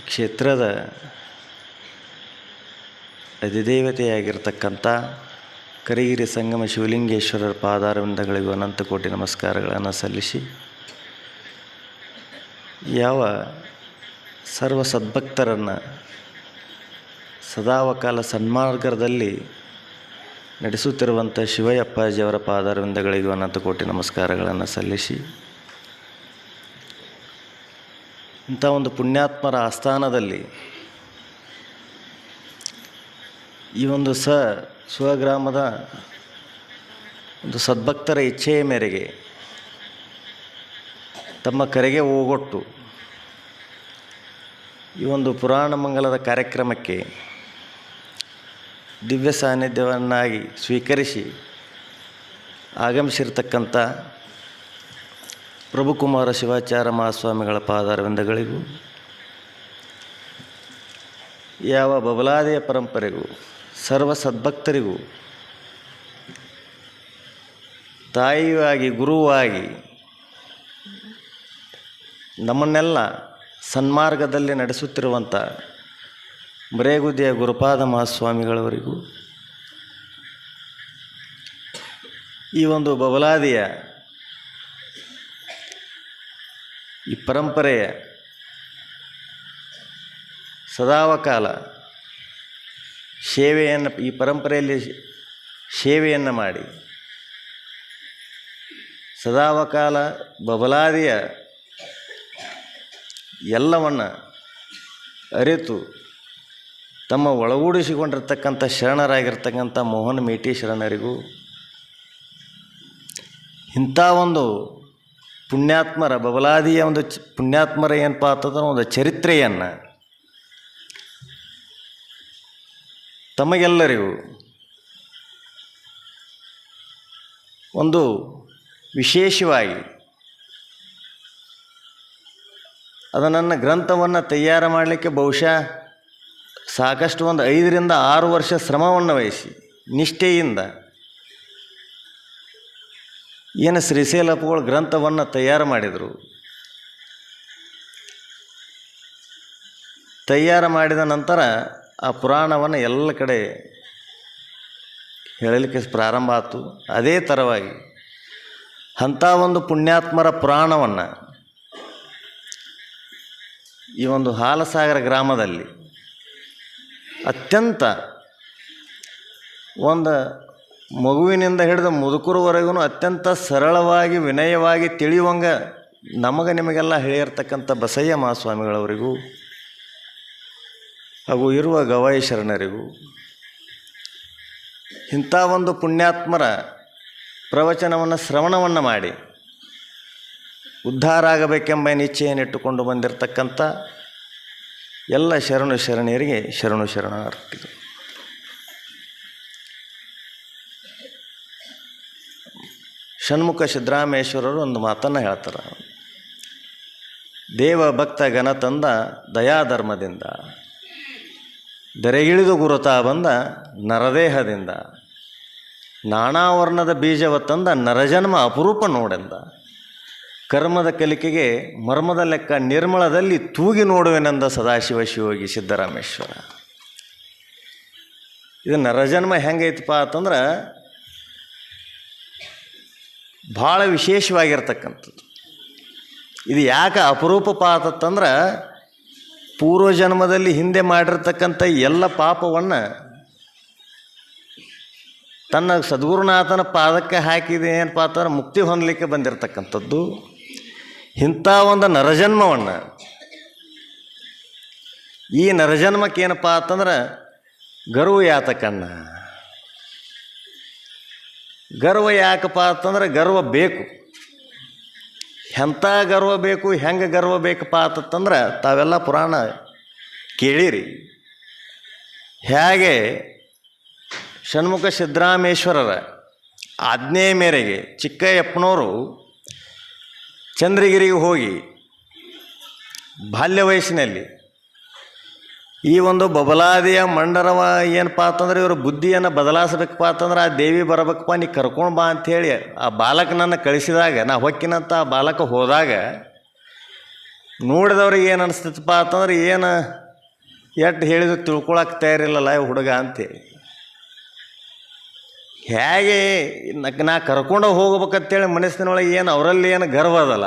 ಕ್ಷೇತ್ರದ ಅಧಿದೇವತೆಯಾಗಿರ್ತಕ್ಕಂಥ ಕರಿಗಿರಿ ಸಂಗಮ ಶಿವಲಿಂಗೇಶ್ವರರ ಪಾದಾರವಿಂದಗಳಿಗೂ ಅನಂತ ಕೋಟಿ ನಮಸ್ಕಾರಗಳನ್ನು ಸಲ್ಲಿಸಿ ಯಾವ ಸರ್ವ ಸದ್ಭಕ್ತರನ್ನು ಸದಾವಕಾಲ ಸನ್ಮಾರ್ಗದಲ್ಲಿ ನಡೆಸುತ್ತಿರುವಂಥ ಶಿವಯ್ಯಪ್ಪಾಜಿಯವರ ಪಾದಾರವಿಂದಗಳಿಗೂ ಅನಂತ ಕೋಟಿ ನಮಸ್ಕಾರಗಳನ್ನು ಸಲ್ಲಿಸಿ ಇಂಥ ಒಂದು ಪುಣ್ಯಾತ್ಮರ ಆಸ್ಥಾನದಲ್ಲಿ ಈ ಒಂದು ಸ ಸ್ವಗ್ರಾಮದ ಒಂದು ಸದ್ಭಕ್ತರ ಇಚ್ಛೆಯ ಮೇರೆಗೆ ತಮ್ಮ ಕರೆಗೆ ಹೋಗೊಟ್ಟು ಈ ಒಂದು ಪುರಾಣ ಮಂಗಲದ ಕಾರ್ಯಕ್ರಮಕ್ಕೆ ದಿವ್ಯ ಸಾನ್ನಿಧ್ಯವನ್ನಾಗಿ ಸ್ವೀಕರಿಸಿ ಆಗಮಿಸಿರ್ತಕ್ಕಂಥ ಪ್ರಭುಕುಮಾರ ಶಿವಾಚಾರ್ಯ ಮಹಾಸ್ವಾಮಿಗಳ ಪಾದಾರವಿಂದಗಳಿಗೂ, ಯಾವ ಬಬಲಾದಿಯ ಪರಂಪರೆಗೂ, ಸರ್ವ ಸದ್ಭಕ್ತರಿಗೂ, ತಾಯಿಯಾಗಿ, ಗುರುವಾಗಿ ನಮ್ಮನ್ನೆಲ್ಲ ಸನ್ಮಾರ್ಗದಲ್ಲಿ ನಡೆಸುತ್ತಿರುವಂಥ ಮರೇಗುದಿಯ ಗುರುಪಾದ ಮಹಾಸ್ವಾಮಿಗಳವರಿಗೂ, ಈ ಒಂದು ಬಬಲಾದಿಯ ಈ ಪರಂಪರೆಯ ಸದಾವಕಾಲ ಸೇವೆಯನ್ನು, ಈ ಪರಂಪರೆಯಲ್ಲಿ ಸೇವೆಯನ್ನು ಮಾಡಿ ಸದಾವಕಾಲ ಬಬಲಾದಿಯ ಎಲ್ಲವನ್ನು ಅರಿತು ತಮ್ಮ ಒಳಗೂಡಿಸಿಕೊಂಡಿರ್ತಕ್ಕಂಥ ಶರಣರಾಗಿರ್ತಕ್ಕಂಥ ಮೋಹನ್ ಮೇಟಿ ಶರಣರಿಗೂ ಇಂಥ ಒಂದು ಪುಣ್ಯಾತ್ಮರ ಬಬಲಾದಿಯ ಒಂದು ಚ, ಪುಣ್ಯಾತ್ಮರ ಏನಪ್ಪ ಅಂತಂದ್ರೆ ಒಂದು ಚರಿತ್ರೆಯನ್ನು. ತಮಗೆಲ್ಲರಿಗೂ ಒಂದು ವಿಶೇಷವಾಗಿ ಅದು ನನ್ನ ಗ್ರಂಥವನ್ನು ತಯಾರು ಮಾಡಲಿಕ್ಕೆ ಬಹುಶಃ ಸಾಕಷ್ಟು ಒಂದು ಐದರಿಂದ ಆರು ವರ್ಷ ಶ್ರಮವನ್ನು ವಹಿಸಿ ನಿಷ್ಠೆಯಿಂದ ಏನು ಶ್ರೀಶೈಲಪ್ಪಗಳು ಗ್ರಂಥವನ್ನು ತಯಾರು ಮಾಡಿದರು? ತಯಾರು ಮಾಡಿದ ನಂತರ ಆ ಪುರಾಣವನ್ನು ಎಲ್ಲ ಕಡೆ ಹೇಳಲಿಕ್ಕೆ ಪ್ರಾರಂಭ ಆಯಿತು. ಅದೇ ಥರವಾಗಿ ಅಂಥ ಒಂದು ಪುಣ್ಯಾತ್ಮರ ಪುರಾಣವನ್ನು ಈ ಒಂದು ಹಾಲಸಾಗರ ಗ್ರಾಮದಲ್ಲಿ ಅತ್ಯಂತ ಒಂದು ಮಗುವಿನಿಂದ ಹಿಡಿದು ಮುದುಕರವರೆಗೂ ಅತ್ಯಂತ ಸರಳವಾಗಿ, ವಿನಯವಾಗಿ ತಿಳಿಯುವಂಗ ನಮಗೆ ನಿಮಗೆಲ್ಲ ಹೇಳಿರ್ತಕ್ಕಂಥ ಬಸಯ್ಯ ಮಹಾಸ್ವಾಮಿಗಳವರಿಗೂ ಹಾಗೂ ಇರುವ ಗವಾಯಿ ಶರಣರಿಗೂ ಇಂಥ ಒಂದು ಪುಣ್ಯಾತ್ಮರ ಪ್ರವಚನವನ್ನು ಶ್ರವಣವನ್ನು ಮಾಡಿ, ಉದ್ಧಾರ ಆಗಬೇಕೆಂಬ ನಿಶ್ಚಯನ್ನಿಟ್ಟುಕೊಂಡು ಬಂದಿರತಕ್ಕಂಥ ಎಲ್ಲ ಶರಣು ಶರಣೆಯರಿಗೆ ಶರಣು ಶರಣಾರ್ಥಿಗಳು. ಷಣ್ಮುಖ ಸಿದ್ದರಾಮೇಶ್ವರರು ಒಂದು ಮಾತನ್ನು ಹೇಳ್ತಾರೆ. ದೇವ ಭಕ್ತ ಗಣ ತಂದ ದಯಾಧರ್ಮದಿಂದ ದರೆಗಿಳಿದು ಗುರುತಾ ಬಂದ ನರದೇಹದಿಂದ ನಾನಾ ವರ್ಣದ ಬೀಜವ ತಂದ ನರಜನ್ಮ ಅಪರೂಪ ನೋಡೆಂದ, ಕರ್ಮದ ಕಲಿಕೆಗೆ ಮರ್ಮದ ಲೆಕ್ಕ ನಿರ್ಮಳದಲ್ಲಿ ತೂಗಿ ನೋಡುವೆನೆಂದ ಸದಾಶಿವ ಶಿವೋಗಿ ಸಿದ್ದರಾಮೇಶ್ವರ. ಇದು ನರಜನ್ಮ ಹೆಂಗೈತಪ್ಪ ಅಂತಂದ್ರೆ ಭಾಳ ವಿಶೇಷವಾಗಿರ್ತಕ್ಕಂಥದ್ದು. ಇದು ಯಾಕೆ ಅಪರೂಪ ಆತತ್ತಂದ್ರೆ ಪೂರ್ವಜನ್ಮದಲ್ಲಿ ಹಿಂದೆ ಮಾಡಿರ್ತಕ್ಕಂಥ ಎಲ್ಲ ಪಾಪವನ್ನು ತನ್ನ ಸದ್ಗುರುನಾಥನ ಪಾದಕ್ಕೆ ಹಾಕಿದೆ ಏನಪ್ಪ ಅಂತಂದ್ರೆ ಮುಕ್ತಿ ಹೊಂದಲಿಕ್ಕೆ ಬಂದಿರತಕ್ಕಂಥದ್ದು. ಇಂಥ ಒಂದು ನರಜನ್ಮವನ್ನು ಈ ನರಜನ್ಮಕ್ಕೇನಪ್ಪ ಅಂತಂದ್ರೆ ಗರ್ವ ಯಾತಕನ್ನ ಗರ್ವ ಯಾಕಪ್ಪ ಅಂತಂದ್ರೆ ಗರ್ವ ಬೇಕು. ಎಂಥ ಗರ್ವ ಬೇಕು, ಹೆಂಗೆ ಗರ್ವ ಬೇಕಪ್ಪ ಅಂತಂದ್ರೆ ತಾವೆಲ್ಲ ಪುರಾಣ ಕೇಳಿರಿ. ಹೇಗೆ ಷಣ್ಮುಖ ಸಿದ್ದರಾಮೇಶ್ವರರ ಆಜ್ಞೆಯ ಮೇರೆಗೆ ಚಿಕ್ಕಯ್ಯಪ್ಪನವರು ಚಂದ್ರಗಿರಿಗೆ ಹೋಗಿ ಬಾಲ್ಯ ವಯಸ್ಸಿನಲ್ಲಿ ಈ ಒಂದು ಬಬಲಾದಿಯ ಮಂಡರವ ಏನಪ್ಪ ಅಂತಂದ್ರೆ ಇವರು ಬುದ್ಧಿಯನ್ನು ಬದಲಾಯಿಸ್ಬೇಕಪ್ಪ ಅಂತಂದ್ರೆ ಆ ದೇವಿ ಬರಬೇಕಪ್ಪ, ನೀ ಕರ್ಕೊಂಡು ಬಾ ಅಂಥೇಳಿ ಆ ಬಾಲಕನನ್ನು ಕಳಿಸಿದಾಗ, ನಾ ಹೊಕ್ಕಿನಂತ ಆ ಬಾಲಕ ಹೋದಾಗ ನೋಡಿದವ್ರಿಗೆ ಏನು ಅನಿಸ್ತಿತ್ತಪ್ಪ ಅಂತಂದ್ರೆ ಏನು ಎಟ್ಟು ಹೇಳಿದ್ರು ತಿಳ್ಕೊಳಕ್ಕೆ ತಯಾರಿಲ್ಲಲ್ಲ ಈ ಹುಡುಗ ಅಂತೇಳಿ ಹೇಗೆ ನಾ ಕರ್ಕೊಂಡು ಹೋಗ್ಬೇಕಂತೇಳಿ ಮನಸ್ಸಿನೊಳಗೆ ಏನು ಅವರಲ್ಲಿ ಏನು ಗರ್ವ ಅದಲ್ಲ.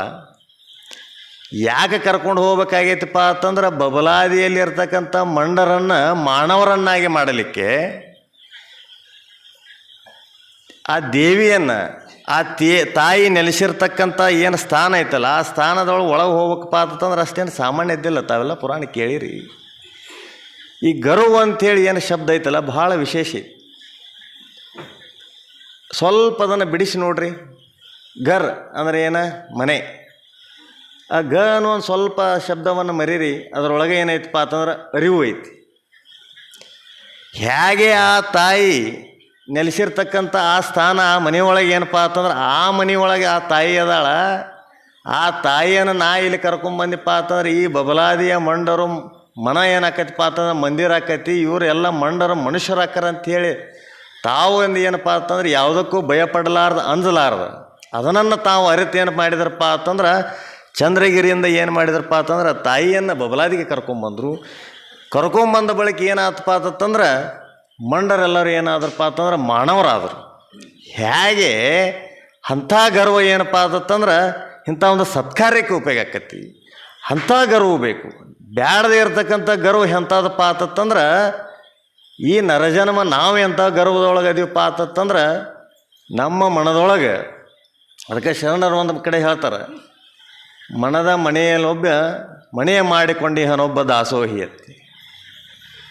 ಯಾಕೆ ಕರ್ಕೊಂಡು ಹೋಗ್ಬೇಕಾಗೈತಪ್ಪ ಅಂತಂದ್ರೆ ಬಬಲಾದಿಯಲ್ಲಿ ಇರ್ತಕ್ಕಂಥ ಮಂಡರನ್ನು ಮಾನವರನ್ನಾಗಿ ಮಾಡಲಿಕ್ಕೆ ಆ ದೇವಿಯನ್ನು, ಆ ತೇ, ತಾಯಿ ನೆಲೆಸಿರ್ತಕ್ಕಂಥ ಏನು ಸ್ಥಾನ ಐತಲ್ಲ, ಆ ಸ್ಥಾನದೊಳಗೆ ಒಳಗೆ ಹೋಗ್ಬೇಕಪ್ಪ ಅಂತಂದ್ರೆ ಅಷ್ಟೇನು ಸಾಮಾನ್ಯ ಇದ್ದಿಲ್ಲ, ತಾವೆಲ್ಲ ಪುರಾಣ ಕೇಳಿರಿ. ಈ ಗರು ಅಂಥೇಳಿ ಏನು ಶಬ್ದ ಐತಲ್ಲ ಭಾಳ ವಿಶೇಷ ಸ್ವಲ್ಪ ಅದನ್ನು ಬಿಡಿಸಿ ನೋಡ್ರಿ. ಗರ್ ಅಂದರೆ ಏನು? ಮನೆ. ಆ ಗ ಅನ್ನೋ ಒಂದು ಸ್ವಲ್ಪ ಶಬ್ದವನ್ನು ಮರೀರಿ, ಅದರೊಳಗೆ ಏನೈತಪ್ಪ ಅಂತಂದ್ರೆ ಅರಿವು ಐತಿ. ಹೇಗೆ ಆ ತಾಯಿ ನೆಲೆಸಿರ್ತಕ್ಕಂಥ ಆ ಸ್ಥಾನ, ಆ ಮನೆಯೊಳಗೆ ಏನಪ್ಪ ಅಂತಂದ್ರೆ ಆ ಮನೆಯೊಳಗೆ ಆ ತಾಯಿ ಅದಾಳ, ಆ ತಾಯಿಯನ್ನು ನಾ ಇಲ್ಲಿ ಕರ್ಕೊಂಬಂದಿಪ್ಪ ಅಂತಂದ್ರೆ ಈ ಬಬಲಾದಿಯ ಮಂಡರು ಮನ ಏನಾಕೈತಿಪ್ಪ ಅಂತಂದ್ರೆ ಮಂದಿರ ಆಕೈತಿ ಇವರೆಲ್ಲ ಮಂಡರು ಮನುಷ್ಯರು ಅಂತ ಅಂಥೇಳಿ ತಾವು ಒಂದು ಏನಪ್ಪ ಅಂತಂದ್ರೆ ಯಾವುದಕ್ಕೂ ಭಯಪಡಲಾರ್ದು, ಅಂಜಲಾರ್ದು. ಅದನ್ನು ತಾವು ಅರಿತು ಏನು ಮಾಡಿದ್ರಪ್ಪ ಅಂತಂದ್ರೆ ಚಂದ್ರಗಿರಿಯಿಂದ ಏನು ಮಾಡಿದ್ರಪ್ಪ ಅಂತಂದ್ರೆ ತಾಯಿಯನ್ನು ಬಬಲಾದಿಗೆ ಕರ್ಕೊಂಬಂದರು. ಕರ್ಕೊಂಬಂದ ಬಳಿಕ ಏನಾತಪ್ಪ ಅಂತಂದ್ರೆ ಮಂಡರೆಲ್ಲರೂ ಏನಾದ್ರಪ್ಪ ಅಂತಂದ್ರೆ ಮಾನವರಾದರು. ಹೇಗೆ ಅಂಥ ಗರ್ವ ಏನಪ್ಪ ಅಂತಂದ್ರೆ ಇಂಥ ಒಂದು ಸತ್ಕಾರ್ಯಕ್ಕೆ ಉಪಯೋಗ ಆಕತಿ. ಅಂಥ ಗರ್ವ ಬೇಕು. ಬ್ಯಾಡದೇ ಇರತಕ್ಕಂಥ ಗರ್ವ ಎಂಥದಪ್ಪ ಅಂತಂದ್ರೆ ಈ ನರಜನ್ಮ ನಾವು ಎಂಥ ಗರ್ವದೊಳಗೆ ಅದೀವಪ್ಪ ಅಂತಂದ್ರೆ ನಮ್ಮ ಮನದೊಳಗೆ, ಅದಕ್ಕೆ ಶರಣರು ಒಂದು ಕಡೆ ಹೇಳ್ತಾರೆ ಮನದ ಮನೆಯಲ್ಲೊಬ್ಬ ಮನೆಯ ಮಾಡಿಕೊಂಡಿಹನೊಬ್ಬ ದಾಸೋಹಿ ಅತ್ತಿ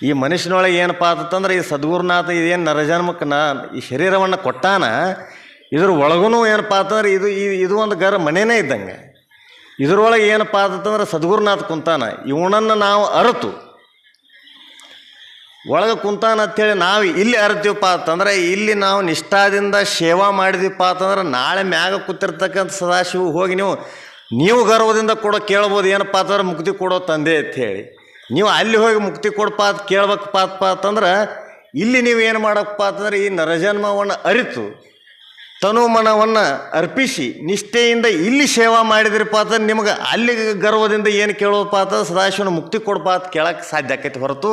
ಈ ಮನುಷ್ಯನೊಳಗೆ ಏನಪ್ಪ ಅಂತಂದ್ರೆ, ಈ ಸದ್ಗುರುನಾಥ ಇದೇನು ನರಜನ್ಮಕ್ಕೆ ನಾ ಈ ಶರೀರವನ್ನು ಕೊಟ್ಟಾನ, ಇದ್ರ ಒಳಗೂ ಏನಪ್ಪ ಅಂತಂದ್ರೆ, ಇದು ಇದು ಒಂದು ಗರ ಮನೆಯೇ ಇದ್ದಂಗೆ. ಇದ್ರೊಳಗೆ ಏನಪ್ಪ ಅಂತಂದ್ರೆ, ಸದ್ಗುರುನಾಥ ಕುಂತಾನ. ಇವನನ್ನು ನಾವು ಅರತು. ಒಳಗೆ ಕುಂತಾನ ಅಂಥೇಳಿ ನಾವು ಇಲ್ಲಿ ಅರತೀವಪ್ಪ ಅಂತಂದ್ರೆ, ಇಲ್ಲಿ ನಾವು ನಿಷ್ಠಾದಿಂದ ಸೇವಾ ಮಾಡಿದೀವಪ್ಪ ಅಂತಂದ್ರೆ, ನಾಳೆ ಮ್ಯಾಗ ಕೂತಿರ್ತಕ್ಕಂಥ ಸದಾಶಿವ ಹೋಗಿ ನೀವು ನೀವು ಗರ್ವದಿಂದ ಕೂಡ ಕೇಳ್ಬೋದು, ಏನಪ್ಪ ಅಂದ್ರೆ ಮುಕ್ತಿ ಕೊಡೋ ತಂದೆ ಅಂತ ಹೇಳಿ. ನೀವು ಅಲ್ಲಿ ಹೋಗಿ ಮುಕ್ತಿ ಕೊಡಪ್ಪ ಅಂತ ಕೇಳ್ಬೇಕಪ್ಪ ಅಪ್ಪ ಅಂತಂದ್ರೆ, ಇಲ್ಲಿ ನೀವು ಏನು ಮಾಡಪ್ಪ ಅಂತಂದ್ರೆ ಈ ನರಜನ್ಮವನ್ನು ಅರಿತು ತನು ಮನವನ್ನು ಅರ್ಪಿಸಿ, ನಿಷ್ಠೆಯಿಂದ ಇಲ್ಲಿ ಸೇವಾ ಮಾಡಿದ್ರಪ್ಪ ಅಂತಂದ್ರೆ ನಿಮಗೆ ಅಲ್ಲಿ ಗರ್ವದಿಂದ ಏನು ಕೇಳೋಪ್ಪ ಅಂತಂದ್ರೆ ಸದಾಶಿವನ ಮುಕ್ತಿ ಕೊಡಪ್ಪ ಅಂತ ಕೇಳಕ್ಕೆ ಸಾಧ್ಯ ಆಕೈತಿ ಹೊರತು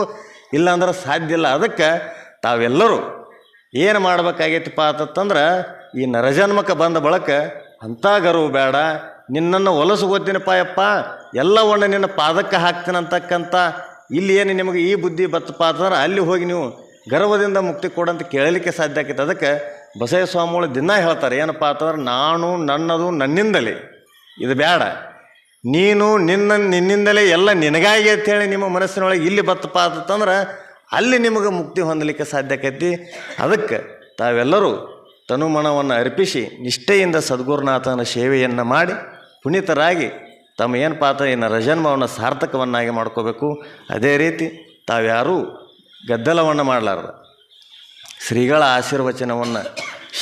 ಇಲ್ಲಾಂದ್ರೆ ಸಾಧ್ಯ ಇಲ್ಲ. ಅದಕ್ಕೆ ತಾವೆಲ್ಲರೂ ಏನು ಮಾಡ್ಬೇಕಾಗೈತಿಪ್ಪ ಅಂತಂದ್ರೆ ಈ ನರಜನ್ಮಕ್ಕೆ ಬಂದ ಬಳಕ ಅಂಥ ಗರ್ವ ಬೇಡ ನಿನ್ನನ್ನು ಹೊಲಸು ಗೊತ್ತಿನಪ್ಪ ಯಪ್ಪ ಎಲ್ಲವನ್ನು ನಿನ್ನ ಪಾದಕ್ಕೆ ಹಾಕ್ತೀನಂತಕ್ಕಂಥ ಇಲ್ಲಿ ಏನು ನಿಮಗೆ ಈ ಬುದ್ಧಿ ಬತ್ತಪ್ಪ ಅಂತಂದ್ರೆ ಅಲ್ಲಿ ಹೋಗಿ ನೀವು ಗರ್ವದಿಂದ ಮುಕ್ತಿ ಕೊಡಂತ ಕೇಳಲಿಕ್ಕೆ ಸಾಧ್ಯ ಆಕೈತೆ. ಅದಕ್ಕೆ ಬಸವ ಸ್ವಾಮಿಗಳು ದಿನ ಹೇಳ್ತಾರೆ, ಏನಪ್ಪ ಅಂತಂದ್ರೆ ನಾನು ನನ್ನದು ನನ್ನಿಂದಲೇ, ಇದು ಬೇಡ ನೀನು ನಿನ್ನ ನಿನ್ನಿಂದಲೇ ಎಲ್ಲ ನಿನಗಾಗಿ ಅಂತೇಳಿ ನಿಮ್ಮ ಮನಸ್ಸಿನೊಳಗೆ ಇಲ್ಲಿ ಬತ್ತಪ್ಪ ಅಂತಂದ್ರೆ ಅಲ್ಲಿ ನಿಮಗೆ ಮುಕ್ತಿ ಹೊಂದಲಿಕ್ಕೆ ಸಾಧ್ಯ ಆಕೈತಿ. ಅದಕ್ಕೆ ತಾವೆಲ್ಲರೂ ತನುಮನವನ್ನು ಅರ್ಪಿಸಿ ನಿಷ್ಠೆಯಿಂದ ಸದ್ಗುರುನಾಥನ ಸೇವೆಯನ್ನು ಮಾಡಿ ಪುನೀತರಾಗಿ ತಮ್ಮ ಏನು ಪಾತ್ರ ಇನ್ನು ರಜನ್ಮವನ್ನು ಸಾರ್ಥಕವನ್ನಾಗಿ ಮಾಡ್ಕೋಬೇಕು, ಅದೇ ರೀತಿ ತಾವ್ಯಾರೂ ಗದ್ದಲವನ್ನು ಮಾಡಲಾರ್ದ. ಶ್ರೀಗಳ ಆಶೀರ್ವಚನವನ್ನು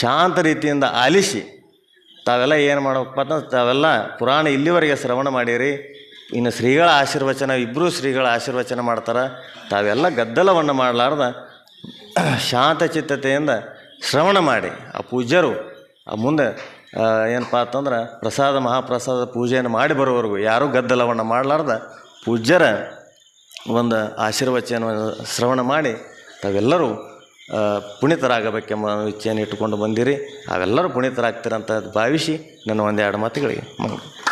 ಶಾಂತ ರೀತಿಯಿಂದ ಆಲಿಸಿ ತಾವೆಲ್ಲ ಏನು ಮಾಡಬೇಕಪ್ಪ ಅಂತಂದ್ರೆ ತಾವೆಲ್ಲ ಪುರಾಣ ಇಲ್ಲಿವರೆಗೆ ಶ್ರವಣ ಮಾಡಿರಿ, ಇನ್ನು ಶ್ರೀಗಳ ಆಶೀರ್ವಚನ ಇಬ್ಬರೂ ಶ್ರೀಗಳ ಆಶೀರ್ವಚನ ಮಾಡ್ತಾರೆ, ತಾವೆಲ್ಲ ಗದ್ದಲವನ್ನು ಮಾಡಲಾರ್ದ. ಶಾಂತ ಚಿತ್ತತೆಯಿಂದ ಶ್ರವಣ ಮಾಡಿ, ಆ ಪೂಜ್ಯರು, ಆ ಮುಂದೆ ಏನಪ್ಪ ಅಂತಂದ್ರೆ ಪ್ರಸಾದ, ಮಹಾಪ್ರಸಾದ ಪೂಜೆಯನ್ನು ಮಾಡಿ ಬರೋವರೆಗೂ ಯಾರೂ ಗದ್ದಲವನ್ನು ಮಾಡಲಾರ್ದ. ಪೂಜ್ಯರ ಒಂದು ಆಶೀರ್ವಚನವನ್ನು ಶ್ರವಣ ಮಾಡಿ ತಾವೆಲ್ಲರೂ ಪುಣಿತರಾಗಬೇಕೆಂಬ ಇಚ್ಛೆಯನ್ನು ಇಟ್ಟುಕೊಂಡು ಬಂದಿರಿ. ಅವೆಲ್ಲರೂ ಪುಣಿತರಾಗ್ತೀರಂತ ಭಾವಿಸಿ ನನ್ನ ಒಂದೆರಡು ಮಾತುಗಳಿಗೆ ಮುಗಿದು